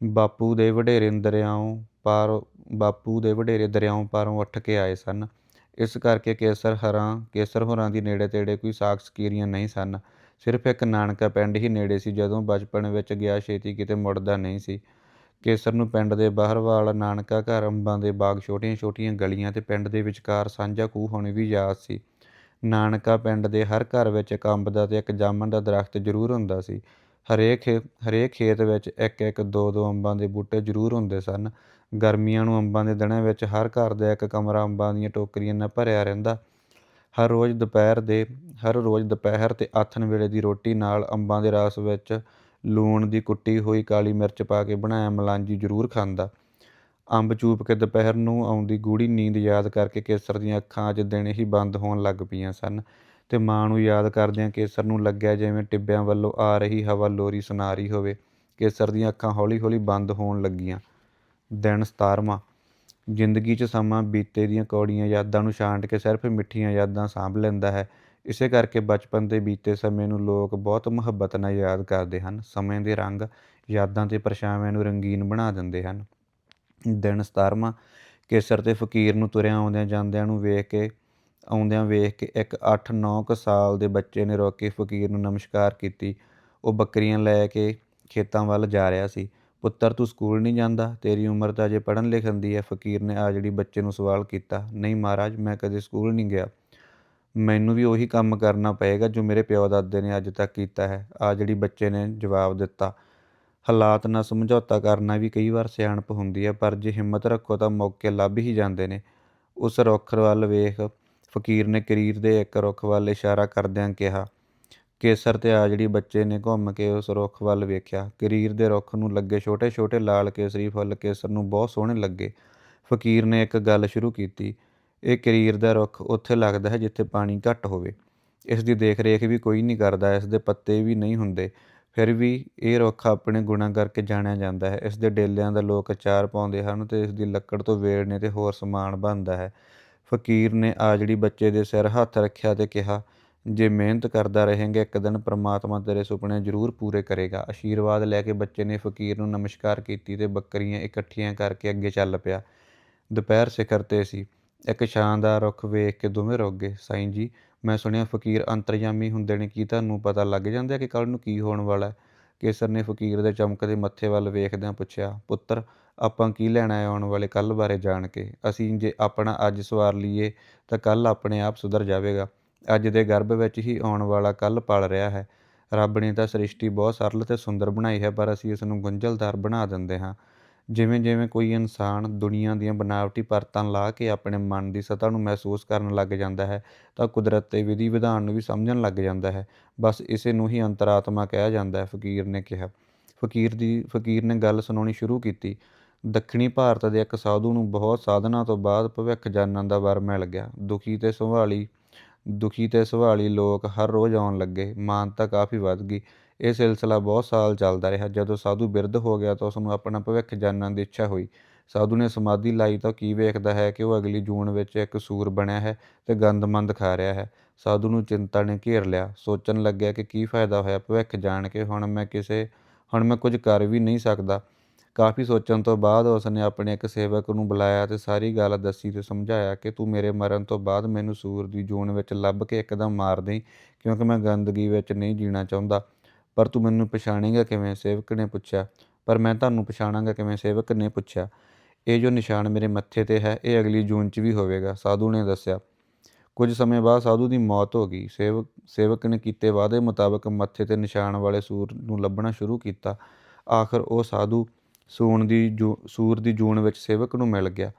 ਬਾਪੂ ਦੇ ਵਡੇਰੇ ਦਰਿਆਓਂ ਪਾਰ ਬਾਪੂ ਦੇ ਵਡੇਰੇ ਦਰਿਆਓਂ ਪਾਰੋਂ ਉੱਠ ਕੇ ਆਏ ਸਨ। ਇਸ ਕਰਕੇ ਕੇਸਰ ਹਰਾਂ ਕੇਸਰ ਹੋਰਾਂ ਦੀ ਨੇੜੇ ਤੇੜੇ ਕੋਈ ਸਾਖ ਸਕੀਰੀਆਂ ਨਹੀਂ ਸਨ। ਸਿਰਫ ਇੱਕ ਨਾਨਕਾ ਪਿੰਡ ਹੀ ਨੇੜੇ ਸੀ, ਜਦੋਂ ਬਚਪਨ ਵਿੱਚ ਗਿਆ ਛੇਤੀ ਕਿਤੇ ਮੁੜਦਾ ਨਹੀਂ ਸੀ। ਕੇਸਰ ਨੂੰ ਪਿੰਡ ਦੇ ਬਾਹਰ ਵਾਲਾ ਨਾਨਕਾ ਘਰ ਅੰਬਾਂ ਦੇ ਬਾਗ ਛੋਟੀਆਂ ਛੋਟੀਆਂ ਗਲੀਆਂ ਤੇ ਪਿੰਡ ਦੇ ਵਿਚਕਾਰ ਸਾਂਝਾ ਖੂਹ ਹੋਣੀ ਵੀ ਯਾਦ ਸੀ। ਨਾਨਕਾ ਪਿੰਡ ਦੇ ਹਰ ਘਰ ਵਿੱਚ ਇੱਕ ਅੰਬ ਦਾ ਤੇ ਇੱਕ ਜਾਮਣ ਦਾ ਦਰਖਤ ਜ਼ਰੂਰ ਹੁੰਦਾ ਸੀ। ਹਰੇਕ ਹਰੇਕ ਖੇਤ ਵਿੱਚ ਇੱਕ ਇੱਕ ਦੋ ਦੋ ਅੰਬਾਂ ਦੇ ਬੂਟੇ ਜ਼ਰੂਰ ਹੁੰਦੇ ਸਨ। ਗਰਮੀਆਂ ਨੂੰ ਅੰਬਾਂ ਦੇ ਦਿਨਾਂ ਵਿੱਚ ਹਰ ਘਰ ਦਾ ਇੱਕ ਕਮਰਾ ਅੰਬਾਂ ਦੀਆਂ ਟੋਕਰੀਆਂ ਨਾਲ ਭਰਿਆ ਰਹਿੰਦਾ। ਹਰ ਰੋਜ਼ ਦੁਪਹਿਰ ਦੇ, ਹਰ ਰੋਜ਼ ਦੁਪਹਿਰ ਤੇ ਆਥਣ ਵੇਲੇ ਦੀ ਰੋਟੀ ਨਾਲ ਅੰਬਾਂ ਦੇ ਰਸ ਵਿੱਚ ਲੂਣ ਦੀ ਕੁੱਟੀ ਹੋਈ ਕਾਲੀ ਮਿਰਚ ਪਾ ਕੇ ਬਣਾਇਆ ਮਲਾਂਜੀ ਜ਼ਰੂਰ ਖਾਂਦਾ। ਅੰਬ ਚੂਪ ਕੇ ਦੁਪਹਿਰ ਨੂੰ ਆਉਂਦੀ ਗੂੜੀ ਨੀਂਦ ਯਾਦ ਕਰਕੇ ਕੇਸਰ ਦੀਆਂ ਅੱਖਾਂ ਅੱਜ ਦਿਨ ਹੀ ਬੰਦ ਹੋਣ ਲੱਗ ਪਈਆਂ ਸਨ ਤੇ ਮਾਂ ਨੂੰ ਯਾਦ ਕਰਦਿਆਂ ਕੇਸਰ ਨੂੰ ਲੱਗਿਆ ਜਿਵੇਂ ਟਿੱਬਿਆਂ ਵੱਲੋਂ ਆ ਰਹੀ ਹਵਾ ਲੋਰੀ ਸੁਣਾ ਰਹੀ ਹੋਵੇ। ਕੇਸਰ ਦੀਆਂ ਅੱਖਾਂ ਹੌਲੀ ਹੌਲੀ ਬੰਦ ਹੋਣ ਲੱਗੀਆਂ। ਦਿਨ 17ਵਾਂ ਜ਼ਿੰਦਗੀ 'ਚ ਸਮਾਂ ਬੀਤੇ ਦੀਆਂ ਕੌੜੀਆਂ ਯਾਦਾਂ ਨੂੰ ਛਾਂਟ ਕੇ ਸਿਰਫ ਮਿੱਠੀਆਂ ਯਾਦਾਂ ਸਾਂਭ ਲੈਂਦਾ ਹੈ। ਇਸੇ ਕਰਕੇ ਬਚਪਨ ਦੇ ਬੀਤੇ ਸਮੇਂ ਨੂੰ ਲੋਕ ਬਹੁਤ ਮੁਹੱਬਤ ਨਾਲ ਯਾਦ ਕਰਦੇ ਹਨ। ਸਮੇਂ ਦੇ ਰੰਗ ਯਾਦਾਂ ਤੇ ਪਰਛਾਵਿਆਂ ਨੂੰ ਰੰਗੀਨ ਬਣਾ ਦਿੰਦੇ ਹਨ। ਦਿਨ 17ਵਾਂ ਕੇਸਰ ਤੇ ਫਕੀਰ ਨੂੰ ਤੁਰਿਆਂ ਆਉਂਦਿਆਂ ਜਾਂਦਿਆਂ ਨੂੰ ਵੇਖ ਕੇ, ਆਉਂਦਿਆਂ ਵੇਖ ਕੇ ਇੱਕ 8-9 ਕੁ ਸਾਲ ਦੇ ਬੱਚੇ ਨੇ ਰੋਕੇ ਫਕੀਰ ਨੂੰ ਨਮਸਕਾਰ ਕੀਤੀ। ਉਹ ਬੱਕਰੀਆਂ ਲੈ ਕੇ ਖੇਤਾਂ ਵੱਲ ਜਾ ਰਿਹਾ ਸੀ। ਪੁੱਤਰ, ਤੂੰ ਸਕੂਲ ਨਹੀਂ ਜਾਂਦਾ? ਤੇਰੀ ਉਮਰ ਤਾਂ ਅਜੇ ਪੜ੍ਹਨ ਲਿਖਣ ਦੀ ਹੈ। ਫਕੀਰ ਨੇ ਆ ਜਿਹੜੀ ਬੱਚੇ ਨੂੰ ਸਵਾਲ ਕੀਤਾ, ਨਹੀਂ ਮਹਾਰਾਜ, ਮੈਂ ਕਦੇ ਸਕੂਲ ਨਹੀਂ ਗਿਆ। ਮੈਨੂੰ ਵੀ ਉਹੀ ਕੰਮ ਕਰਨਾ ਪਏਗਾ ਜੋ ਮੇਰੇ ਪਿਓ ਦਾਦੇ ਨੇ ਅੱਜ ਤੱਕ ਕੀਤਾ ਹੈ। ਆ ਜਿਹੜੀ ਬੱਚੇ ਨੇ ਜਵਾਬ ਦਿੱਤਾ। ਹਾਲਾਤ ਨਾਲ ਸਮਝੌਤਾ ਕਰਨਾ ਵੀ ਕਈ ਵਾਰ ਸਿਆਣਪ ਹੁੰਦੀ ਹੈ, ਪਰ ਜੇ ਹਿੰਮਤ ਰੱਖੋ ਤਾਂ ਮੌਕੇ ਲੱਭ ਹੀ ਜਾਂਦੇ ਨੇ। ਉਸ ਰੁੱਖ ਵੱਲ ਵੇਖ, ਫਕੀਰ ਨੇ ਕਰੀਰ ਦੇ ਇੱਕ ਰੁੱਖ ਵੱਲ ਇਸ਼ਾਰਾ ਕਰਦਿਆਂ ਕਿਹਾ ਕੇਸਰ ਤੇ ਆ ਜਿਹੜੀ ਬੱਚੇ ਨੇ ਘੁੰਮ ਕੇ ਉਸ ਰੁੱਖ ਵੱਲ ਵੇਖਿਆ। ਕਰੀਰ ਦੇ ਰੁੱਖ ਨੂੰ ਲੱਗੇ ਛੋਟੇ-ਛੋਟੇ ਲਾਲ ਕੇਸਰੀ ਫੁੱਲ ਕੇਸਰ ਨੂੰ ਬਹੁਤ ਸੋਹਣੇ ਲੱਗੇ। ਫਕੀਰ ਨੇ ਇੱਕ ਗੱਲ ਸ਼ੁਰੂ ਕੀਤੀ, ਇਹ ਕਰੀਰ ਦਾ ਰੁੱਖ ਉੱਥੇ ਲੱਗਦਾ ਹੈ ਜਿੱਥੇ ਪਾਣੀ ਘੱਟ ਹੋਵੇ। ਇਸ ਦੀ ਦੇਖ-ਰੇਖ ਵੀ ਕੋਈ ਨਹੀਂ ਕਰਦਾ, ਇਸ ਦੇ ਪੱਤੇ ਵੀ ਨਹੀਂ ਹੁੰਦੇ। ਫਿਰ ਵੀ ਇਹ ਰੁੱਖ ਆਪਣੇ ਗੁਣਾਂ ਕਰਕੇ ਜਾਣਿਆ ਜਾਂਦਾ ਹੈ। ਇਸ ਦੇ ਡੇਲਿਆਂ ਦਾ ਲੋਕ ਅਚਾਰ ਪਾਉਂਦੇ ਹਨ ਤੇ ਇਸ ਦੀ ਲੱਕੜ ਤੋਂ ਵੇੜਨੇ ਤੇ ਹੋਰ ਸਮਾਨ ਬਣਦਾ ਹੈ। ਫਕੀਰ ਨੇ ਆਜੜੀ ਬੱਚੇ ਦੇ ਸਿਰ ਹੱਥ ਰੱਖਿਆ ਤੇ ਕਿਹਾ ਜੇ ਮਿਹਨਤ ਕਰਦਾ ਰਹੇਂਗਾ, ਇੱਕ ਦਿਨ ਪ੍ਰਮਾਤਮਾ ਤੇਰੇ ਸੁਪਨੇ ਜ਼ਰੂਰ ਪੂਰੇ ਕਰੇਗਾ। ਆਸ਼ੀਰਵਾਦ ਲੈ ਕੇ ਬੱਚੇ ਨੇ ਫਕੀਰ ਨੂੰ ਨਮਸਕਾਰ ਕੀਤੀ ਤੇ ਬੱਕਰੀਆਂ ਇਕੱਠੀਆਂ ਕਰਕੇ ਅੱਗੇ ਚੱਲ ਪਿਆ। ਦੁਪਹਿਰ ਸਿਖਰ ਤੇ ਸੀ। ਇੱਕ ਸ਼ਾਨਦਾਰ ਰੁੱਖ ਵੇਖ ਕੇ ਦੋਵੇਂ ਰੁਕ ਗਏ। ਸਾਈਂ ਜੀ, ਮੈਂ ਸੁਣਿਆ ਫਕੀਰ ਅੰਤਰਜਾਮੀ ਹੁੰਦੇ ਨੇ ਕੀ ਤੁਹਾਨੂੰ ਪਤਾ ਲੱਗ ਜਾਂਦਾ ਕਿ ਕੱਲ ਨੂੰ ਕੀ ਹੋਣ ਵਾਲਾ ਹੈ? ਕੇਸਰ ਨੇ ਫਕੀਰ ਦੇ ਚਮਕਦੇ ਮੱਥੇ ਵੱਲ ਵੇਖਦਿਆਂ ਪੁੱਛਿਆ, ਪੁੱਤਰ, ਆਪਾਂ ਕੀ ਲੈਣਾ ਹੈ ਆਉਣ ਵਾਲੇ ਕੱਲ ਬਾਰੇ ਜਾਣ ਕੇ? ਅਸੀਂ ਜੇ ਆਪਣਾ ਅੱਜ ਸਵਾਰ ਲਈਏ, ਤਾਂ ਕੱਲ ਆਪਣੇ ਆਪ ਸੁਧਰ ਜਾਵੇਗਾ। ਅੱਜ ਦੇ ਗਰਭ ਵਿੱਚ ਹੀ ਆਉਣ ਵਾਲਾ ਕੱਲ ਪਲ ਰਿਹਾ ਹੈ। ਰੱਬ ਨੇ ਤਾਂ ਸ੍ਰਿਸ਼ਟੀ ਬਹੁਤ ਸਰਲ ਤੇ ਸੁੰਦਰ ਬਣਾਈ ਹੈ, ਪਰ ਅਸੀਂ ਇਸ ਨੂੰ ਗੁੰਝਲਦਾਰ ਬਣਾ ਦਿੰਦੇ ਹਾਂ। ਜਿਵੇਂ ਜਿਵੇਂ ਕੋਈ ਇਨਸਾਨ ਦੁਨੀਆ ਦੀਆਂ ਬਨਾਵਟੀ ਪਰਤਾਂ ਲਾ ਕੇ ਆਪਣੇ ਮਨ ਦੀ ਸਤਹ ਨੂੰ ਮਹਿਸੂਸ ਕਰਨ ਲੱਗ ਜਾਂਦਾ ਹੈ, ਤਾਂ ਕੁਦਰਤ ਤੇ ਵਿਧੀ ਵਿਧਾਨ ਨੂੰ ਵੀ ਸਮਝਣ ਲੱਗ ਜਾਂਦਾ ਹੈ। ਬਸ ਇਸੇ ਨੂੰ ਹੀ ਅੰਤਰਾਤਮਾ ਕਿਹਾ ਜਾਂਦਾ ਹੈ, ਫਕੀਰ ਨੇ ਕਿਹਾ। ਫਕੀਰ ਦੀ, ਫਕੀਰ ਨੇ ਗੱਲ ਸੁਣਾਉਣੀ ਸ਼ੁਰੂ ਕੀਤੀ। ਦੱਖਣੀ ਭਾਰਤ ਦੇ ਇੱਕ ਸਾਧੂ ਨੂੰ ਬਹੁਤ ਸਾਧਨਾ ਤੋਂ ਬਾਅਦ ਭਵਿੱਖ ਜਾਣਨ ਦਾ ਵਰ ਮਿਲ ਗਿਆ। ਦੁਖੀ ਤੇ ਸੰਭਾਲੀ ਦੁਖੀ ਤੇ ਸੁਭਾਲੀ ਲੋਕ ਹਰ ਰੋਜ਼ ਆਉਣ ਲੱਗੇ। ਮਾਨਤਾ ਕਾਫੀ ਵੱਧ ਗਈ। ਇਹ ਸਿਲਸਿਲਾ ਬਹੁਤ ਸਾਲ ਚੱਲਦਾ ਰਿਹਾ। ਜਦੋਂ ਸਾਧੂ ਬਿਰਧ ਹੋ ਗਿਆ ਤਾਂ ਉਸ ਨੂੰ ਆਪਣਾ ਭਵਿੱਖ ਜਾਣਨ ਦੀ ਇੱਛਾ ਹੋਈ। ਸਾਧੂ ਨੇ ਸਮਾਧੀ ਲਾਈ ਤਾਂ ਕੀ ਵੇਖਦਾ ਹੈ ਕਿ ਉਹ ਅਗਲੀ ਜੂਨ ਵਿੱਚ ਇੱਕ ਸੂਰ ਬਣਿਆ ਹੈ ਤੇ ਗੰਦਮੰਦ ਖਾ ਰਿਹਾ ਹੈ। ਸਾਧੂ ਨੂੰ ਚਿੰਤਾ ਨੇ ਘੇਰ ਲਿਆ। ਸੋਚਣ ਲੱਗਿਆ ਕਿ ਕੀ ਫਾਇਦਾ ਹੋਇਆ ਭਵਿੱਖ ਜਾਣ ਕੇ? ਹੁਣ ਮੈਂ ਕਿਸੇ, ਹੁਣ ਮੈਂ ਕੁਝ ਕਰ ਵੀ ਨਹੀਂ ਸਕਦਾ। ਕਾਫੀ ਸੋਚਣ ਤੋਂ ਬਾਅਦ ਉਸ ਨੇ ਆਪਣੇ ਇੱਕ ਸੇਵਕ ਨੂੰ ਬੁਲਾਇਆ ਤੇ ਸਾਰੀ ਗੱਲ ਦੱਸੀ ਤੇ ਸਮਝਾਇਆ ਕਿ ਤੂੰ ਮੇਰੇ ਮਰਨ ਤੋਂ ਬਾਅਦ ਮੈਨੂੰ ਸੂਰ ਦੀ ਜੂਨ ਵਿੱਚ ਲੱਭ ਕੇ ਇੱਕਦਮ ਮਾਰ ਦੇਈਂ, ਕਿਉਂਕਿ ਮੈਂ ਗੰਦਗੀ ਵਿੱਚ ਨਹੀਂ ਜੀਣਾ ਚਾਹੁੰਦਾ। ਪਰ ਤੂੰ ਮੈਨੂੰ ਪਛਾਣੇਗਾ ਕਿਵੇਂ? ਸੇਵਕ ਨੇ ਪੁੱਛਿਆ। ਪਰ ਮੈਂ ਤੁਹਾਨੂੰ ਪਛਾਣਾਂਗਾ ਕਿਵੇਂ? ਸੇਵਕ ਨੇ ਪੁੱਛਿਆ। ਇਹ ਜੋ ਨਿਸ਼ਾਨ ਮੇਰੇ ਮੱਥੇ ਤੇ ਹੈ, ਇਹ ਅਗਲੀ ਜੂਨ 'ਚ ਵੀ ਹੋਵੇਗਾ, ਸਾਧੂ ਨੇ ਦੱਸਿਆ। ਕੁਝ ਸਮੇਂ ਬਾਅਦ ਸਾਧੂ ਦੀ ਮੌਤ ਹੋ ਗਈ। ਸੇਵਕ ਸੇਵਕ ਨੇ ਕੀਤੇ ਵਾਅਦੇ ਮੁਤਾਬਕ ਮੱਥੇ ਤੇ ਨਿਸ਼ਾਨ ਵਾਲੇ ਸੂਰ ਨੂੰ ਲੱਭਣਾ ਸ਼ੁਰੂ ਕੀਤਾ। ਆਖਰ ਉਹ ਸਾਧੂ ਸੂਣ ਦੀ ਜੂ, ਸੂਰ ਦੀ ਜੂਨ ਵਿੱਚ ਸੇਵਕ ਨੂੰ ਮਿਲ ਗਿਆ।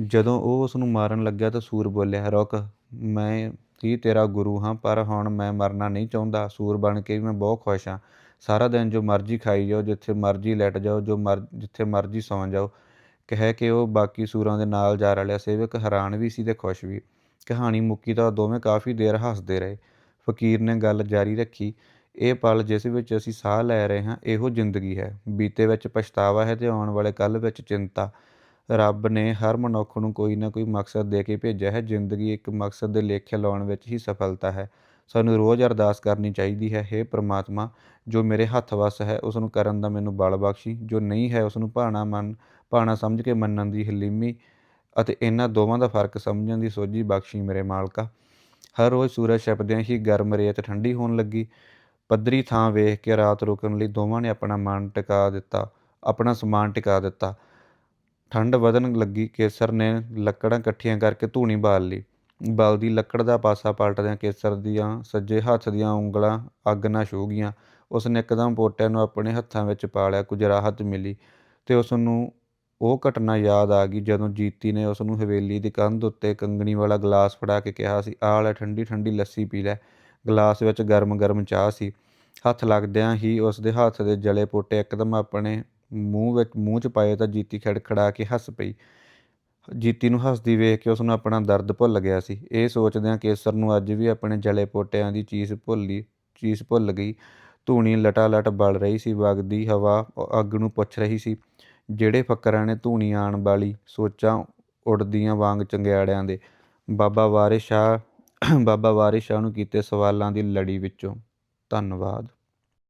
ਜਦੋਂ ਉਹ ਉਸ ਨੂੰ ਮਾਰਨ ਲੱਗਿਆ ਤਾਂ ਸੂਰ ਬੋਲਿਆ, ਰੁਕ, ਮੈਂ ਹੀ ਤੇਰਾ ਗੁਰੂ ਹਾਂ, ਪਰ ਹੁਣ ਮੈਂ ਮਰਨਾ ਨਹੀਂ ਚਾਹੁੰਦਾ। ਸੂਰ ਬਣ ਕੇ ਵੀ ਮੈਂ ਬਹੁਤ ਖੁਸ਼ ਹਾਂ। ਸਾਰਾ ਦਿਨ ਜੋ ਮਰਜ਼ੀ ਖਾਈ ਜਾਓ, ਜਿੱਥੇ ਮਰਜ਼ੀ ਲੈਟ ਜਾਓ, ਜੋ ਮਰ, ਜਿੱਥੇ ਮਰਜ਼ੀ ਸੌਂ ਜਾਓ। ਕਹਿ ਕੇ ਉਹ ਬਾਕੀ ਸੂਰਾਂ ਦੇ ਨਾਲ ਜਾ ਰਲਿਆ। ਸੇਵਕ ਹੈਰਾਨ ਵੀ ਸੀ ਤੇ ਖੁਸ਼ ਵੀ। ਕਹਾਣੀ ਮੁੱਕੀ ਤਾਂ ਦੋਵੇਂ ਕਾਫੀ ਦੇਰ ਹੱਸਦੇ ਰਹੇ। ਫਕੀਰ ਨੇ ਗੱਲ ਜਾਰੀ ਰੱਖੀ। ਇਹ ਪਲ ਜਿਸ ਵਿੱਚ ਅਸੀਂ ਸਾਹ ਲੈ ਰਹੇ ਹਾਂ, ਇਹੋ ਜ਼ਿੰਦਗੀ ਹੈ। ਬੀਤੇ ਵਿੱਚ ਪਛਤਾਵਾ ਹੈ ਤੇ ਆਉਣ ਵਾਲੇ ਕੱਲ ਵਿੱਚ ਚਿੰਤਾ। ਰੱਬ ਨੇ ਹਰ ਮਨੁੱਖ ਨੂੰ ਕੋਈ ਨਾ ਕੋਈ ਮਕਸਦ ਦੇ ਕੇ ਭੇਜਿਆ ਹੈ। ਜ਼ਿੰਦਗੀ ਇੱਕ ਮਕਸਦ ਦੇ ਲੇਖੇ ਲਾਉਣ ਵਿੱਚ ਹੀ ਸਫਲਤਾ ਹੈ। ਸਾਨੂੰ ਰੋਜ਼ ਅਰਦਾਸ ਕਰਨੀ ਚਾਹੀਦੀ ਹੈ हे ਪ੍ਰਮਾਤਮਾ, ਜੋ ਮੇਰੇ ਹੱਥ ਵੱਸ ਹੈ, ਉਸ ਨੂੰ ਕਰਨ ਦਾ ਮੈਨੂੰ ਬਲ ਬਖਸ਼ੀ। ਜੋ ਨਹੀਂ ਹੈ, ਉਸ ਨੂੰ ਭਾਣਾ ਮੰਨ, ਭਾਣਾ ਸਮਝ ਕੇ ਮੰਨਣ ਦੀ ਹਲੀਮੀ ਅਤੇ ਇਹਨਾਂ ਦੋਵਾਂ ਦਾ ਫ਼ਰਕ ਸਮਝਣ ਦੀ ਸੋਝੀ ਬਖਸ਼ੀ ਮੇਰੇ ਮਾਲਕਾ। ਹਰ ਰੋਜ਼ ਸੂਰਜ ਛਿਪਦਿਆਂ ਹੀ ਗਰਮ ਰੇਤ ਠੰਡੀ ਹੋਣ ਲੱਗੀ। ਪੱਧਰੀ ਥਾਂ ਵੇਖ ਕੇ ਰਾਤ ਰੁਕਣ ਲਈ ਦੋਵਾਂ ਨੇ ਆਪਣਾ ਮਨ ਟਿਕਾ ਦਿੱਤਾ, ਆਪਣਾ ਸਮਾਨ ਟਿਕਾ ਦਿੱਤਾ। ਠੰਡ ਵਧਣ ਲੱਗੀ, ਕੇਸਰ ਨੇ ਲੱਕੜਾਂ ਇਕੱਠੀਆਂ ਕਰਕੇ ਧੂਣੀ ਬਾਲ ਲਈ। ਬਲਦੀ ਲੱਕੜ ਦਾ ਪਾਸਾ ਪਲਟਦਿਆਂ ਕੇਸਰ ਦੀਆਂ ਸੱਜੇ ਹੱਥ ਦੀਆਂ ਉਂਗਲਾਂ ਅੱਗ ਨਾਲ ਛੂ ਗਈਆਂ। ਉਸ ਨੇ ਇੱਕਦਮ ਪੋਟਿਆਂ ਨੂੰ ਆਪਣੇ ਹੱਥਾਂ ਵਿੱਚ ਪਾ ਲਿਆ ਕੁਝ ਰਾਹਤ ਮਿਲੀ ਤੇ ਉਸ ਨੂੰ ਉਹ ਘਟਨਾ ਯਾਦ ਆ ਗਈ ਜਦੋਂ ਜੀਤੀ ਨੇ ਉਸ ਨੂੰ ਹਵੇਲੀ ਦੀ ਕੰਧ ਉੱਤੇ ਕੰਗਣੀ ਵਾਲਾ ਗਲਾਸ ਫੜਾ ਕੇ ਕਿਹਾ ਸੀ ਆਹ ਲੈ ਠੰਡੀ ਠੰਡੀ ਲੱਸੀ ਪੀ ਲੈ। ਗਲਾਸ ਵਿੱਚ ਗਰਮ-ਗਰਮ ਚਾਹ ਸੀ। ਹੱਥ ਲੱਗਦਿਆਂ ਹੀ ਉਸ ਦੇ ਹੱਥ ਦੇ ਜਲੇ ਪੋਟੇ ਇੱਕਦਮ ਆਪਣੇ ਮੂੰਹ ਵਿੱਚ, ਮੂੰਹ 'ਚ ਪਾਏ ਤਾਂ ਜੀਤੀ ਖੜਖੜਾ ਕੇ ਹੱਸ ਪਈ। ਜੀਤੀ ਨੂੰ ਹੱਸਦੀ ਵੇਖ ਕੇ ਉਸ ਨੂੰ ਆਪਣਾ ਦਰਦ ਭੁੱਲ ਗਿਆ ਸੀ। ਇਹ ਸੋਚਦਿਆਂ ਕੇਸਰ ਨੂੰ ਅੱਜ ਵੀ ਆਪਣੇ ਜਲੇ ਪੋਟਿਆਂ ਦੀ ਚੀਜ਼ ਭੁੱਲੀ ਚੀਜ਼ ਭੁੱਲ ਗਈ। ਧੂਣੀ ਲਟਾ ਲਟ ਬਲ ਰਹੀ ਸੀ, ਵਗਦੀ ਹਵਾ ਅੱਗ ਨੂੰ ਪੁੱਛ ਰਹੀ ਸੀ, ਜਿਹੜੇ ਫੱਕਰਾਂ ਨੇ ਧੂਣੀ ਆਉਣ ਵਾਲੀ, ਸੋਚਾਂ ਉੱਡਦੀਆਂ ਵਾਂਗ ਚੰਗਿਆੜਿਆਂ ਦੇ, ਬਾਬਾ ਵਾਰਿਸ ਸ਼ਾਹ ਬਾਬਾ ਵਾਰਿਸ ਸ਼ਾਹ ਨੂੰ ਕੀਤੇ ਸਵਾਲਾਂ ਦੀ ਲੜੀ ਵਿੱਚੋਂ ਧੰਨਵਾਦ।